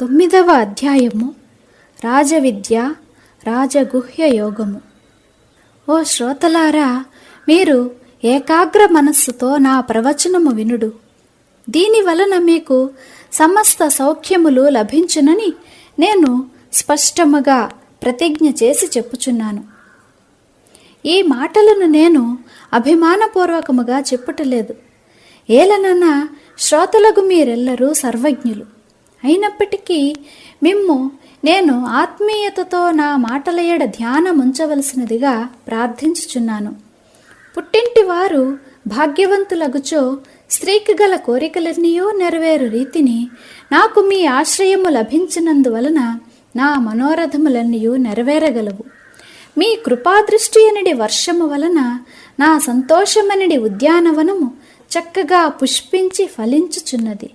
తొమ్మిదవ అధ్యాయము. రాజవిద్య రాజగుహ్య యోగము. ఓ శ్రోతలారా మీరు ఏకాగ్ర మనస్సుతో నా ప్రవచనము వినుడు. దీని వలన మీకు సమస్త సౌఖ్యములు లభించునని నేను స్పష్టముగా ప్రతిజ్ఞ చేసి చెప్పుచున్నాను. ఈ మాటలను నేను అభిమానపూర్వకముగా చెప్పుటలేదు. ఏలనన్నా శ్రోతలకు మీరెల్లరూ సర్వజ్ఞులు. అయినప్పటికీ మిమ్ము నేను ఆత్మీయతతో నా మాటల ఎడ ధ్యానముంచవలసినదిగా ప్రార్థించుచున్నాను. పుట్టింటి వారు భాగ్యవంతులగుచో స్త్రీకి గల కోరికలన్నీయో నెరవేరు రీతిని నాకు మీ ఆశ్రయము లభించినందువలన నా మనోరథములన్నీయూ నెరవేరగలవు. మీ కృపాదృష్టి అనిడి వర్షము వలన నా సంతోషమనిడి ఉద్యానవనము చక్కగా పుష్పించి ఫలించుచున్నది.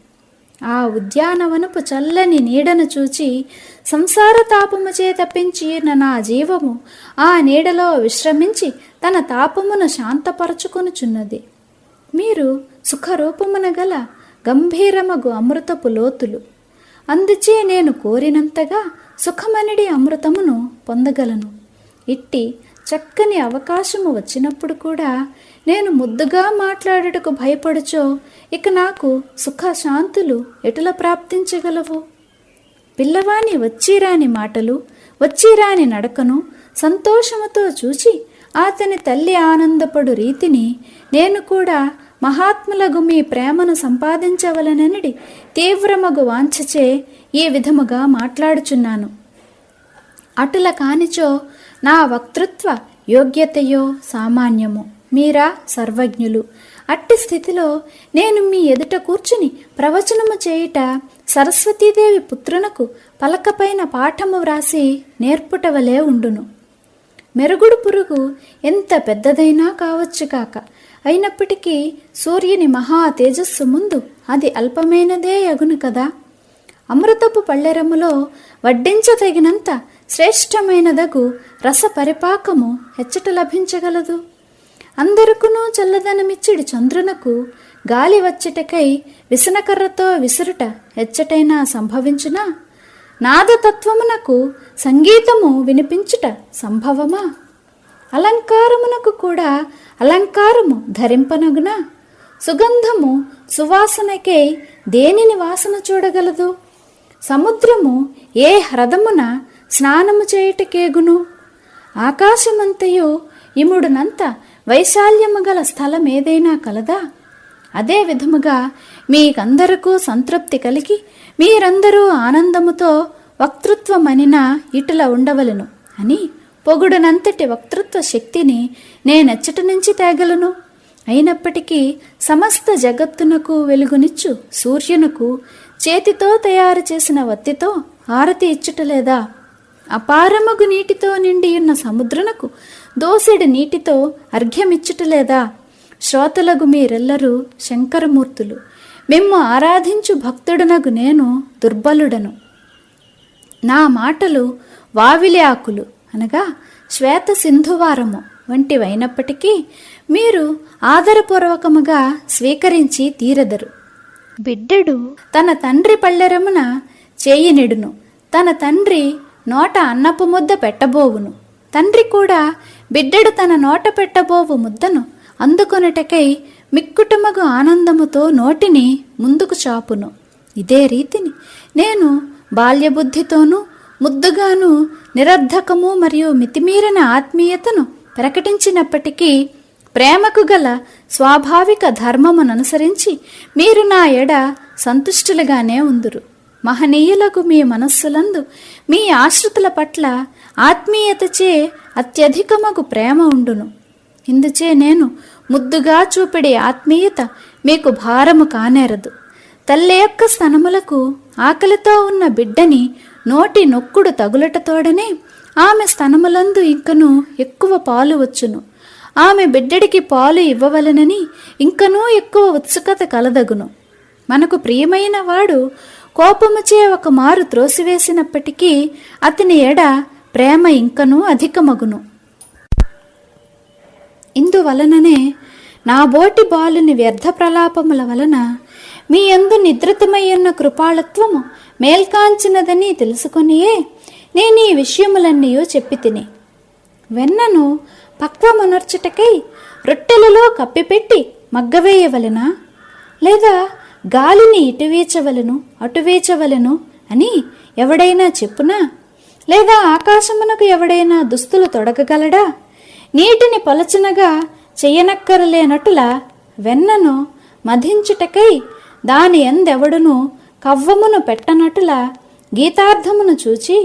ఆ ఉద్యానవనపు చల్లని నీడను చూచి సంసార తాపము చేత పెంచిన నా జీవము ఆ నీడలో విశ్రమించి తన తాపమును శాంతపరచుకొనుచున్నది. మీరు సుఖరూపమున గల గంభీరమగు అమృతపు లోతులు. అందుచే నేను కోరినంతగా సుఖమనిడి అమృతమును పొందగలను. ఇట్టి చక్కని అవకాశము వచ్చినప్పుడు కూడా నేను ముద్దుగా మాట్లాడుటకు భయపడుచో ఇక నాకు సుఖశాంతులు ఎటుల ప్రాప్తించగలవు? పిల్లవాని వచ్చిరాని మాటలు వచ్చిరాని నడకను సంతోషముతో చూచి అతని తల్లి ఆనందపడు రీతిని నేను కూడా మహాత్ములగు మీ ప్రేమను సంపాదించవలననిడి తీవ్రమగు వాంఛచే ఈ విధముగా మాట్లాడుచున్నాను. అటుల కానిచో నా వక్తృత్వ యోగ్యతయో సామాన్యము. మీరా సర్వజ్ఞులు. అట్టి స్థితిలో నేను మీ ఎదుట కూర్చుని ప్రవచనము చేయుట సరస్వతీదేవి పుత్రునకు పలకపైన పాఠము వ్రాసి నేర్పుటవలే ఉండును. మెరుగుడు పురుగు ఎంత పెద్దదైనా కావచ్చు కాక అయినప్పటికీ సూర్యుని మహా తేజస్సు ముందు అది అల్పమైనదే అగును కదా? అమృతపు పళ్ళెరములో వడ్డించదగినంత శ్రేష్టమైనదగు రస పరిపాకము హెచ్చట లభించగలదు. అందరుకును చల్లదనమిచ్చిడి చంద్రునకు గాలి వచ్చటకై విసనకర్రతో విసురుట హెచ్చటైనా సంభవించునా? నాదతత్వమునకు సంగీతము వినిపించుట సంభవమా? అలంకారమునకు కూడా అలంకారము ధరింపనగునా? సుగంధము సువాసనకై దేనిని వాసన చూడగలదు? సముద్రము ఏ హ్రదమున స్నానము చేయుటకేగును? ఆకాశమంతయు ఇముడునంత వైశాల్యము గల స్థలం ఏదైనా కలదా? అదే విధముగా మీకందరకు సంతృప్తి కలిగి మీరందరూ ఆనందముతో వక్తృత్వమనిన ఇటుల ఉండవలను అని పొగుడునంతటి వక్తృత్వ శక్తిని నేనెచ్చట నుంచి తేగలను. అయినప్పటికీ సమస్త జగత్తునకు వెలుగునిచ్చు సూర్యునకు చేతితో తయారు చేసిన వత్తితో హారతి ఇచ్చుటలేదా? అపారమగు నీటితో నిండి ఉన్న సముద్రనకు దోసెడు నీటితో అర్ఘ్యమిచ్చుటలేదా? శ్రోతలగు మీరెల్లరూ శంకరమూర్తులు. మిమ్ము ఆరాధించు భక్తుడనగు నేను దుర్బలుడను. నా మాటలు వావిలి ఆకులు అనగా శ్వేత సింధువారము వంటివైనప్పటికీ మీరు ఆదరపూర్వకముగా స్వీకరించి తీరదరు. బిడ్డడు తన తండ్రి పళ్ళెరమున చేయనిడును. తన తండ్రి నోట అన్నపు ముద్ద పెట్టబోవును. తండ్రి కూడా బిడ్డడు తన నోట పెట్టబోవు ముద్దను అందుకొనుటకై మిక్కుటమగు ఆనందముతో నోటిని ముందుకు చాపును. ఇదే రీతిని నేను బాల్యబుద్ధితోనూ ముద్దుగాను నిరర్ధకము మరియు మితిమీరిన ఆత్మీయతను ప్రకటించినప్పటికీ ప్రేమకు గల స్వాభావిక ధర్మముననుసరించి మీరు నా ఎడ సంతుష్టులుగానే ఉందురు. మహనీయులకు మీ మనస్సులందు మీ ఆశ్రితుల పట్ల ఆత్మీయతచే అత్యధికమగు ప్రేమ ఉండును. ఇందుచే నేను ముద్దుగా చూపిడే ఆత్మీయత మీకు భారము కానేరదు. తల్లి యొక్క స్తనములకు ఆకలితో ఉన్న బిడ్డని నోటి నొక్కుడు తగులటతోడనే ఆమె స్తనములందు ఇంకను ఎక్కువ పాలు వచ్చును. ఆమె బిడ్డడికి పాలు ఇవ్వవలనని ఇంకనూ ఎక్కువ ఉత్సుకత కలదగును. మనకు ప్రియమైన వాడు కోపముచే ఒక మారు త్రోసివేసినప్పటికీ అతని ఎడ ప్రేమ ఇంకనూ అధికమగును. ఇందువలననే నా బోటి బాలుని వ్యర్థ ప్రలాపముల వలన మీ ఎందు నిద్రితమయ్యున్న కృపాళత్వము మేల్కాంచినదని తెలుసుకొనియే నేను ఈ విషయములన్నీయో చెప్పి తిని వెన్నను పక్వమునర్చుటకై రొట్టెలలో కప్పిపెట్టి మగ్గవేయవలెనా? లేదా గాలిని ఇటు వీచవలను అటు వీచవలను అని ఎవడైనా చెప్పునా? లేదా ఆకాశమునకు ఎవడైనా దుస్తులు తొడగగలడా? నీటిని పలచనగా చెయ్యనక్కరలేనట్టులా వెన్నను మధించుటకై దాని ఎందెవడును కవ్వమును పెట్టనటుల గీతార్థమును చూచి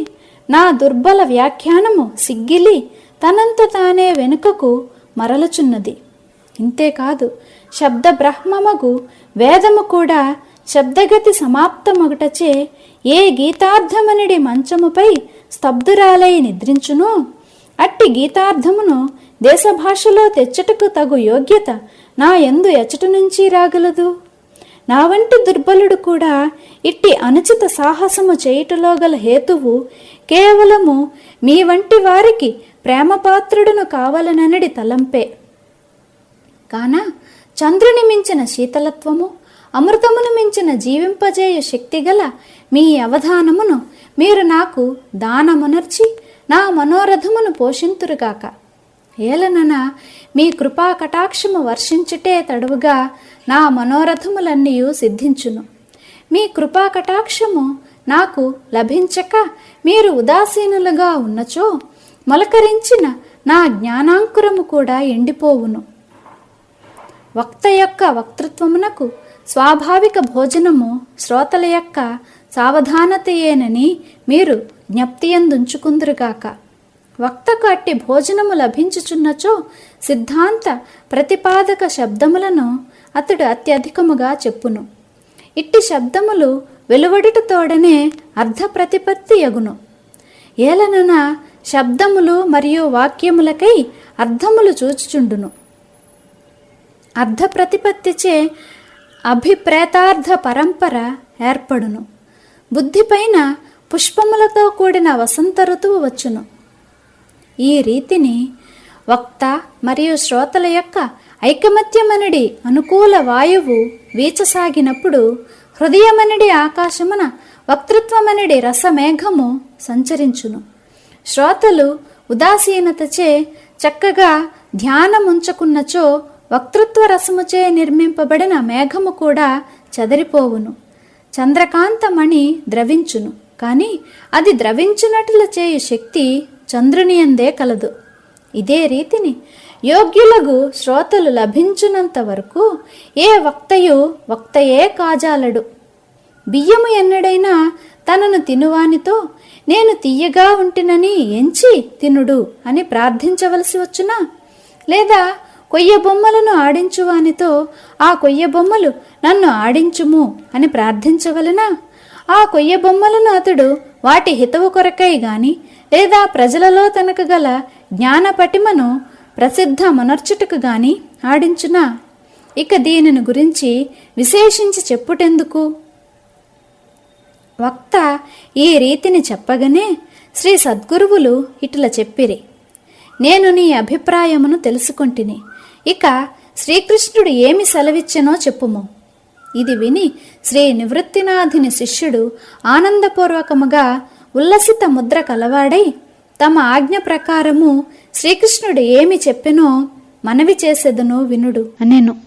నా దుర్బల వ్యాఖ్యానము సిగ్గిలి తనంత తానే వెనుకకు మరలుచున్నది. ఇంతేకాదు శబ్ద బ్రహ్మమగు వేదము కూడా శబ్దగతి సమాప్తమగుటచే ఏ గీతార్థమనిడి మంచముపై స్తబ్దురాలై నిద్రించునో అట్టి గీతార్థమును దేశభాషలో తెచ్చుటకు తగు యోగ్యత నా ఎందు ఎచ్చట నుంచి రాగలదు? నా వంటి దుర్బలుడు కూడా ఇట్టి అనుచిత సాహసము చేయుటలో గల హేతువు కేవలము మీ వంటి వారికి ప్రేమపాత్రుడును కావాలననడి తలంపే. కాన చంద్రుని మించిన శీతలత్వము అమృతమును మించిన జీవింపజేయ శక్తిగల మీ అవధానమును మీరు నాకు దానమునర్చి నా మనోరథమును పోషింతురుగాక. ఏలనన మీ కృపా కటాక్షము వర్షించుటే తడువుగా నా మనోరథములన్నీ సిద్ధించును. మీ కృపా కటాక్షము నాకు లభించక మీరు ఉదాసీనులుగా ఉన్నచో మొలకరించిన నా జ్ఞానాంకురము కూడా ఎండిపోవును. వక్త యొక్క వక్తృత్వమునకు స్వాభావిక భోజనము శ్రోతల యొక్క సావధానతయేనని మీరు జ్ఞప్తియందుంచుకుందురుగాక. వక్తకు అట్టి భోజనము లభించుచున్నచో సిద్ధాంత ప్రతిపాదక శబ్దములను అతడు అత్యధికముగా చెప్పును. ఇట్టి శబ్దములు వెలువడుటతోడనే అర్ధ ప్రతిపత్తి యగును. ఏలనన శబ్దములు మరియు వాక్యములకై అర్థములు చూచుచుండును. అర్ధ ప్రతిపత్తిచే అభిప్రేతార్థ పరంపర ఏర్పడును. బుద్ధిపైన పుష్పములతో కూడిన వసంత ఋతువు వచ్చును. ఈ రీతిని వక్త మరియు శ్రోతల యొక్క ఐకమత్యమనడి అనుకూల వాయువు వీచసాగినప్పుడు హృదయమనడి ఆకాశమున వక్తృత్వమనడి రసమేఘము సంచరించును. శ్రోతలు ఉదాసీనతచే చక్కగా ధ్యానముంచకున్నచో వక్తృత్వ రసముచే నిర్మింపబడిన మేఘము కూడా చెదరిపోవును. చంద్రకాంతమణి ద్రవించును. కానీ అది ద్రవించినట్లు చేయు శక్తి చంద్రునియందే కలదు. ఇదే రీతిని యోగ్యులకు శ్రోతలు లభించునంత వరకు ఏ వక్తయు వక్తయే కాజాలడు. బియ్యము ఎన్నడైనా తనను తినువానితో నేను తీయగా ఉంటినని ఎంచి తినుడు అని ప్రార్థించవలసి వచ్చునా? లేదా కొయ్య బొమ్మలను ఆడించువానితో ఆ కొయ్య బొమ్మలు నన్ను ఆడించుము అని ప్రార్థించవలనా? ఆ కొయ్య బొమ్మలను అతడు వాటి హితవు కొరకై గాని లేదా ప్రజలలో తనకు గల జ్ఞాన పటిమను ప్రసిద్ధ మునర్చుటకు గాని ఆడించునా? ఇక దీనిని గురించి విశేషించి చెప్పుటెందుకు? వక్త ఈ రీతిని చెప్పగనే శ్రీ సద్గురువులు ఇట్లా చెప్పిరి. నేను నీ అభిప్రాయమును తెలుసుకొంటిని. ఇక శ్రీకృష్ణుడు ఏమి సెలవిచ్చెనో చెప్పుము. ఇది విని శ్రీ నివృత్తినాథుని శిష్యుడు ఆనందపూర్వకముగా ఉల్లసిత ముద్ర కలవాడై తమ ఆజ్ఞ ప్రకారము శ్రీకృష్ణుడు ఏమి చెప్పెనో మనవి చేసేదనో వినుడు. అనేను.